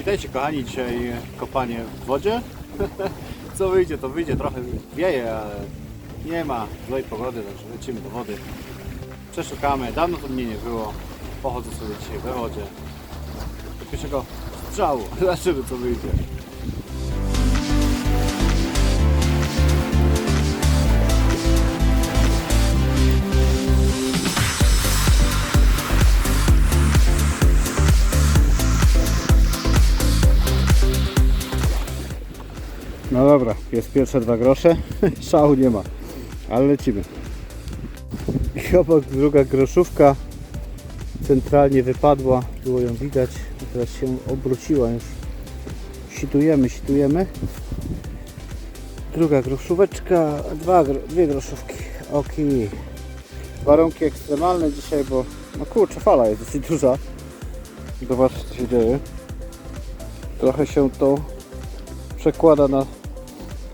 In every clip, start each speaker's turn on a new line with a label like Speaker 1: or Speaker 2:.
Speaker 1: Witajcie kochani, dzisiaj kopanie w wodzie. Co wyjdzie, to wyjdzie. Trochę wieje, ale nie ma złej pogody, także lecimy do wody. Przeszukamy. Dawno tu mnie nie było. Pochodzę sobie dzisiaj we wodzie. Do pierwszego strzału. Zobaczymy co wyjdzie. Dobra, jest pierwsze dwa grosze. Szału nie ma, ale lecimy. I obok druga groszówka centralnie wypadła, było ją widać. Teraz się obróciła już. Situjemy, situjemy. Druga groszóweczka, dwa, dwie groszówki. Ok. Warunki ekstremalne dzisiaj, bo no kurczę, fala jest dosyć duża. Zobaczcie co się dzieje. Trochę się to przekłada na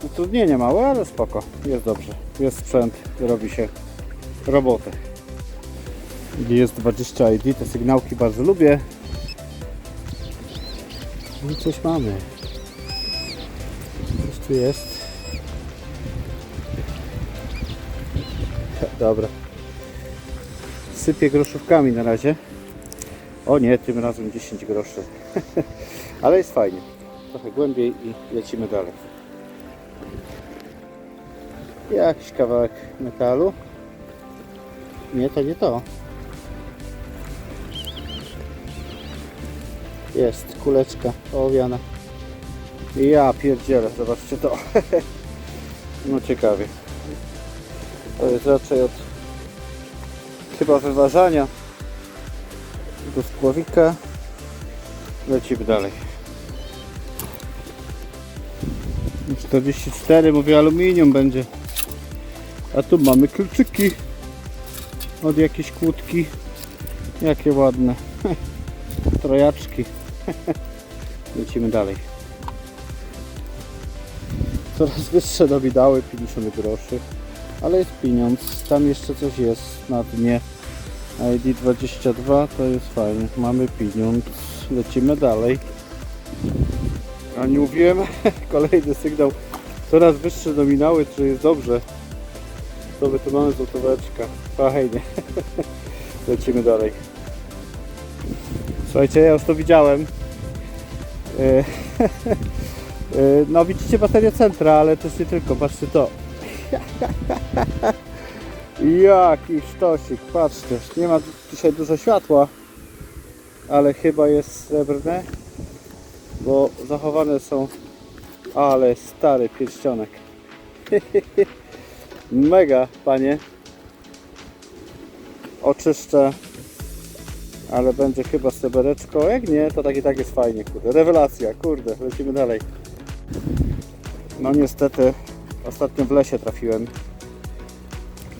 Speaker 1: utrudnienie małe, ale spoko. Jest dobrze. Jest sprzęt, robi się robotę. Jest 20 ID, te sygnałki bardzo lubię. I coś mamy. Coś tu jest. Dobra. Sypię groszówkami na razie. O nie, tym razem 10 groszy. Ale jest fajnie. Trochę głębiej i lecimy dalej. Jakiś kawałek metalu. Nie, to nie to. Jest kuleczka ołowiana. Ja pierdzielę, zobaczcie to. No ciekawie. To jest raczej od chyba wyważania do skłowika. Lecimy dalej. 44 mówię aluminium będzie. A tu mamy kluczyki od jakiejś kłódki. Jakie ładne. Trojaczki. Lecimy dalej. Coraz wyższe dobidały 50 groszy. Ale jest pieniądz. Tam jeszcze coś jest na dnie. ID 22 to jest fajnie. Mamy pieniądz. Lecimy dalej. A nie mówiłem, kolejny sygnał. Coraz wyższe nominały, czy jest dobrze. To mamy złotóweczka. Fajnie. Lecimy dalej. Słuchajcie, ja już to widziałem. E, e, No widzicie baterię centra, ale też nie tylko. Patrzcie to. Jaki sztosik, patrzcie. Nie ma dzisiaj dużo światła, ale chyba jest srebrne bo zachowane są ale stary pierścionek mega panie. Oczyszczę ale będzie chyba stebereczko jak nie to tak i tak jest fajnie kurde. Rewelacja kurde lecimy dalej. No niestety ostatnio w lesie trafiłem.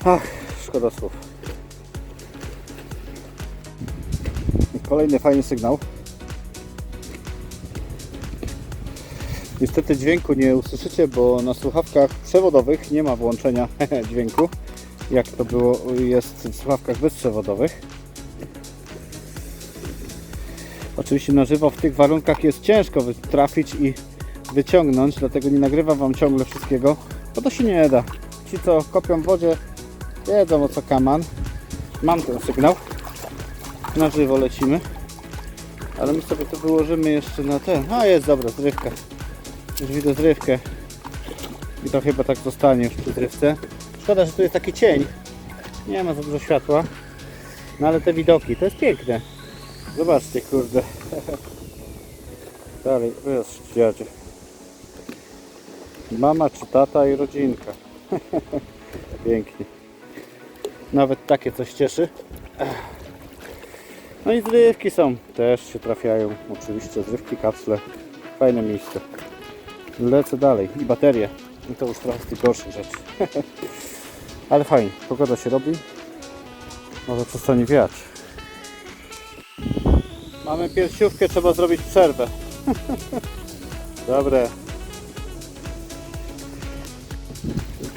Speaker 1: Ach szkoda słów. Kolejny fajny sygnał Niestety dźwięku nie usłyszycie, bo na słuchawkach przewodowych nie ma włączenia dźwięku, jak to było jest w słuchawkach bezprzewodowych. Oczywiście na żywo w tych warunkach jest ciężko trafić i wyciągnąć, dlatego nie nagrywam Wam ciągle wszystkiego, bo to się nie da. Ci co kopią w wodzie wiedzą o co kaman. Mam ten sygnał. Na żywo lecimy. Ale my sobie to wyłożymy jeszcze na ten. A jest dobra, zrywka. Już widzę zrywkę. I to chyba tak zostanie już przy zrywce. Szkoda, że tu jest taki cień. Nie ma za dużo światła. No ale te widoki, to jest piękne. Zobaczcie, kurde. Dalej, jest dziadzie. Mama czy tata i rodzinka. Pięknie. Nawet takie coś cieszy. No i zrywki są. Też się trafiają. Oczywiście zrywki, kapsle. Fajne miejsce. Lecę dalej. I baterie. I to już trochę z tych gorszych rzeczy. Ale fajnie. Pogoda się robi. Może przestanie wiać. Mamy piersiówkę, trzeba zrobić przerwę. Dobre.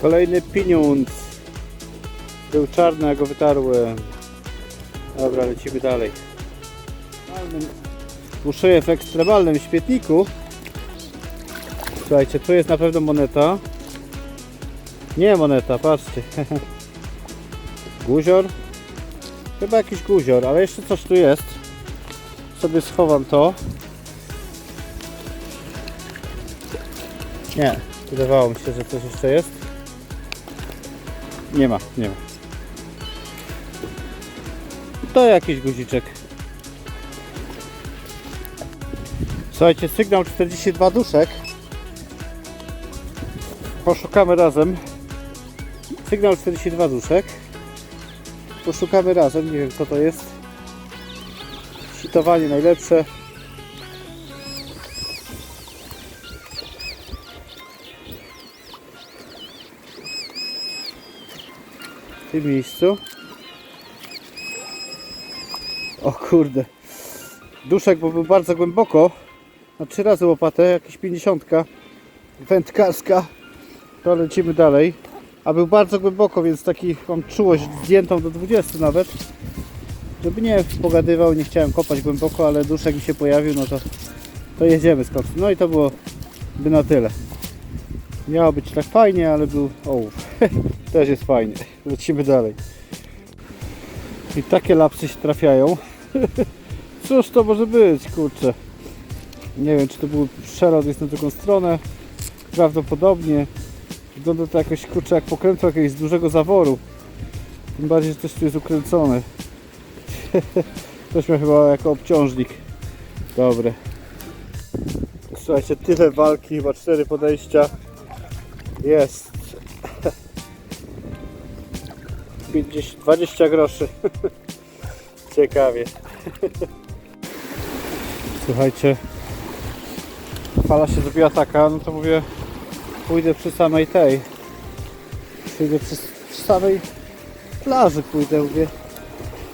Speaker 1: Kolejny pieniądz. Był czarny, a go wytarłem. Dobra, lecimy dalej. Buszuję w ekstremalnym śmietniku. Słuchajcie, tu jest na pewno moneta. Nie moneta, patrzcie. guzior. Chyba jakiś guzior, ale jeszcze coś tu jest. Sobie schowam to. Nie, wydawało mi się, że coś jeszcze jest. Nie ma, nie ma. To jakiś guziczek. Słuchajcie, sygnał 42 duszek. Poszukamy razem. Sygnał 42 duszek. Poszukamy razem, nie wiem co to jest. Sitowanie najlepsze. W tym miejscu. O kurde. Duszek, bo był bardzo głęboko. Na trzy razy łopatę, jakieś 50. Wędkarska. To lecimy dalej. A był bardzo głęboko, więc taki mam czułość zdjętą do 20 nawet. Żeby nie pogadywał, nie chciałem kopać głęboko, ale duszek mi się pojawił, no to, to jedziemy z koksem. No i to było by na tyle. Miało być tak fajnie, ale był ołów. Też jest fajnie. Lecimy dalej. I takie lapsy się trafiają. Cóż to może być, kurczę. Nie wiem, czy to był przelot jest na drugą stronę. Prawdopodobnie. Wygląda to jakoś, kurczę, jak pokrętło jakiegoś dużego zaworu. Tym bardziej, że też tu jest ukręcone. Ktoś miał chyba jako obciążnik. Dobre. Słuchajcie, tyle walki, chyba cztery podejścia. Jest. 50, 20 groszy. Ciekawie. Słuchajcie, fala się zrobiła taka, no to mówię, pójdę przy samej tej, pójdę przy, przy samej plaży pójdę, mówię,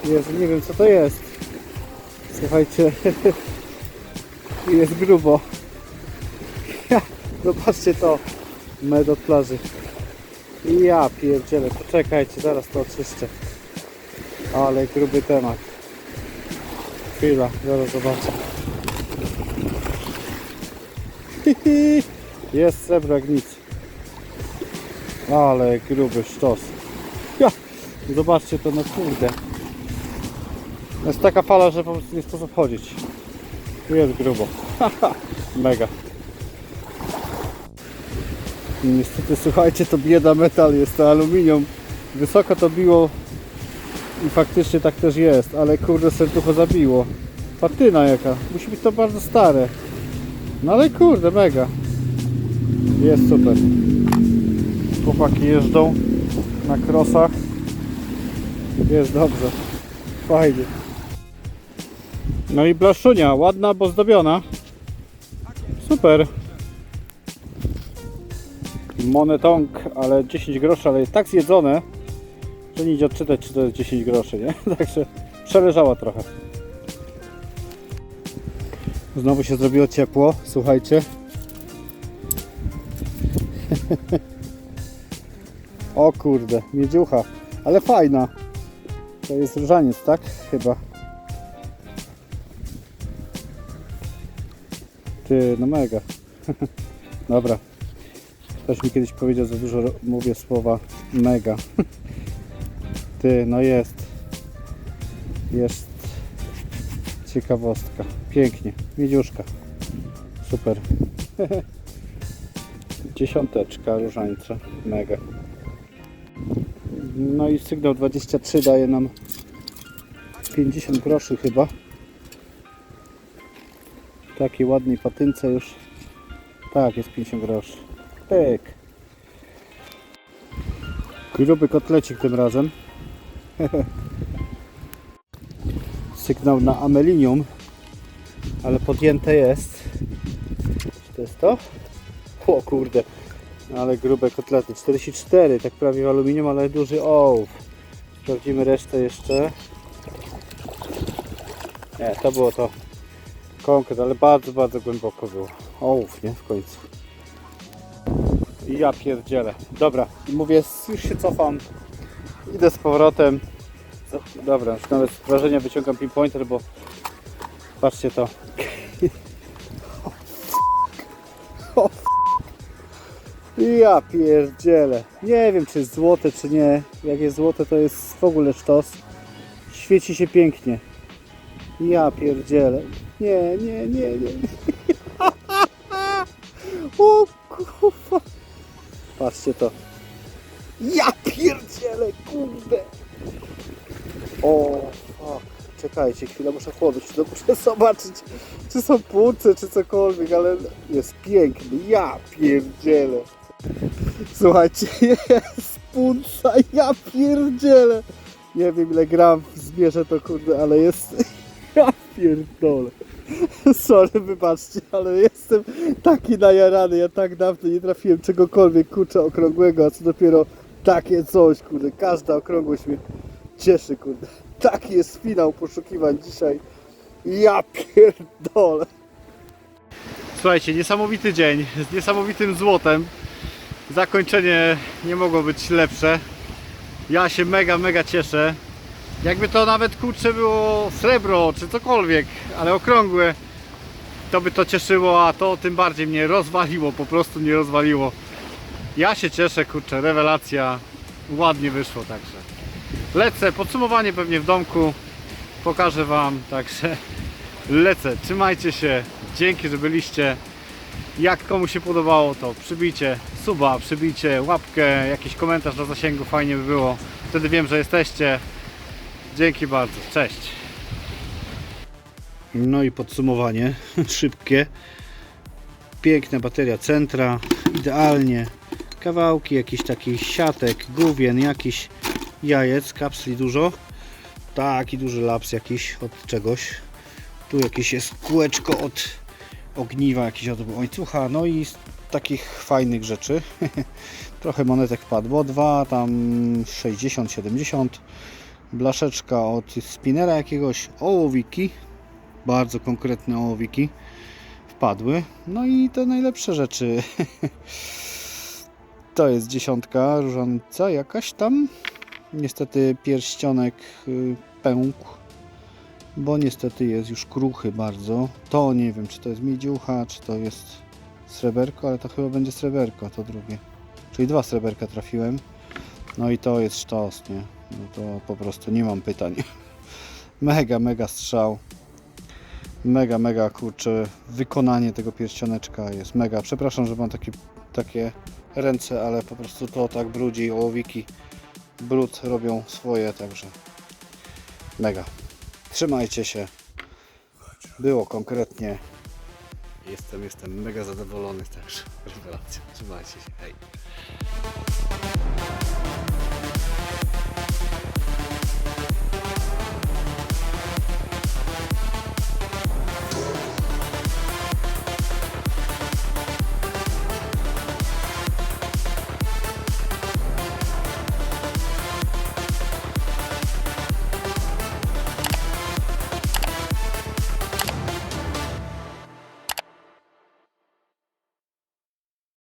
Speaker 1: Jezu, nie wiem co to jest. Słuchajcie, jest grubo. Zobaczcie to, med od plaży. Ja pierdzielę, poczekajcie, zaraz to oczyszczę. Ale gruby temat. Chwila, zaraz zobaczę. Jest srebro jak nic. Ale gruby sztos. Ja, zobaczcie to, no kurde. Jest taka fala, że po prostu nie sposób chodzić. Tu jest grubo. Mega. I Niestety słuchajcie, to bieda metal, jest to aluminium. Wysoko to biło i faktycznie tak też jest, ale kurde serducho zabiło. Patyna jaka, musi być to bardzo stare. No ale kurde, mega. Jest super. Chłopaki jeżdżą na krosach. Jest dobrze. Fajnie. No i blaszunia, ładna, bo zdobiona. Super. Monetong, ale 10 groszy, ale jest tak zjedzone, że nie idzie odczytać, czy to jest 10 groszy, nie? Także przeleżała trochę. Znowu się zrobiło ciepło, słuchajcie. o kurde, miedziucha, ale fajna. To jest różaniec, tak? Chyba. Ty, no mega. Dobra. Ktoś mi kiedyś powiedział, za dużo mówię słowa mega. Ty, no jest. Jest ciekawostka. Pięknie. Miedziuszka. Super. Dziesiąteczka różańca. Mega. No i sygnał 23 daje nam 50 groszy chyba. Takiej ładnej patynce już. Tak, jest 50 groszy. Pyk. Gruby kotlecik tym razem. Sygnał na amelinium, ale podjęte jest. Czy to jest to? O kurde, ale grube kotlety. 44, tak prawie w aluminium, ale duży ołów. Sprawdzimy resztę jeszcze. Nie, to było to. Konkret, ale bardzo, bardzo głęboko było. Ołów, nie? W końcu. Ja pierdzielę. Dobra, mówię, już się cofam. Idę z powrotem. Dobra, już nawet z wrażenia wyciągam pinpointer, bo patrzcie to. Ja pierdzielę. Nie wiem czy jest złote czy nie. Jak jest złote to jest w ogóle sztos. Świeci się pięknie. Ja pierdzielę. Nie, nie, nie, nie. O kurwa. Patrzcie to. Ja pierdzielę, kurde. O, fuck. Czekajcie, chwilę muszę chłodać, to muszę zobaczyć, czy są płuce, czy cokolwiek, ale jest piękny. Ja pierdzielę. Słuchajcie, jest punca, ja pierdzielę. Nie wiem ile gram zmierzę to kurde, ale jest... Ja pierdolę. Sorry, wybaczcie, ale jestem taki najarany, ja tak dawno nie trafiłem czegokolwiek, kurczę, okrągłego, a co dopiero takie coś, kurde, każda okrągłość mnie cieszy, kurde. Taki jest finał poszukiwań dzisiaj. Ja pierdolę. Słuchajcie, niesamowity dzień z niesamowitym złotem. Zakończenie nie mogło być lepsze. Ja się mega, mega cieszę. Jakby to nawet kurczę było srebro czy cokolwiek, ale okrągłe, to by to cieszyło, a to tym bardziej mnie rozwaliło, po prostu mnie rozwaliło. Ja się cieszę, kurczę, rewelacja. Ładnie wyszło także. Lecę, podsumowanie pewnie w domku. Pokażę Wam, także lecę. Trzymajcie się. Dzięki, że byliście. Jak komu się podobało, to przybijcie suba, przybijcie łapkę, jakiś komentarz na zasięgu, fajnie by było. Wtedy wiem, że jesteście. Dzięki bardzo. Cześć. No i podsumowanie szybkie. Piękna bateria centra, idealnie. Kawałki jakichś takich siatek, główien, jakiś jajec, kapsli dużo. Taki duży laps jakiś od czegoś. Tu jakieś jest kółeczko od ogniwa, jakiś od łańcucha. No i takich fajnych rzeczy. Trochę monetek wpadło. Dwa, tam 60, 70. Blaszeczka od spinera jakiegoś. Ołowiki. Bardzo konkretne ołowiki wpadły. No i te najlepsze rzeczy. To jest dziesiątka, różańca jakaś tam. Niestety pierścionek y, pękł, bo niestety jest już kruchy bardzo. To nie wiem, czy to jest miedziucha, czy to jest sreberko, ale to chyba będzie sreberko, to drugie. Czyli dwa sreberka trafiłem. No i to jest sztos, nie? No to po prostu nie mam pytań. Mega, mega strzał. Mega, mega kurczę, wykonanie tego pierścioneczka jest mega. Przepraszam, że mam takie, takie ręce, ale po prostu to tak brudzi, ołowiki brud robią swoje, także mega. Trzymajcie się. Było konkretnie. Jestem, jestem mega zadowolony, także rewelacja. Trzymajcie się. Hej.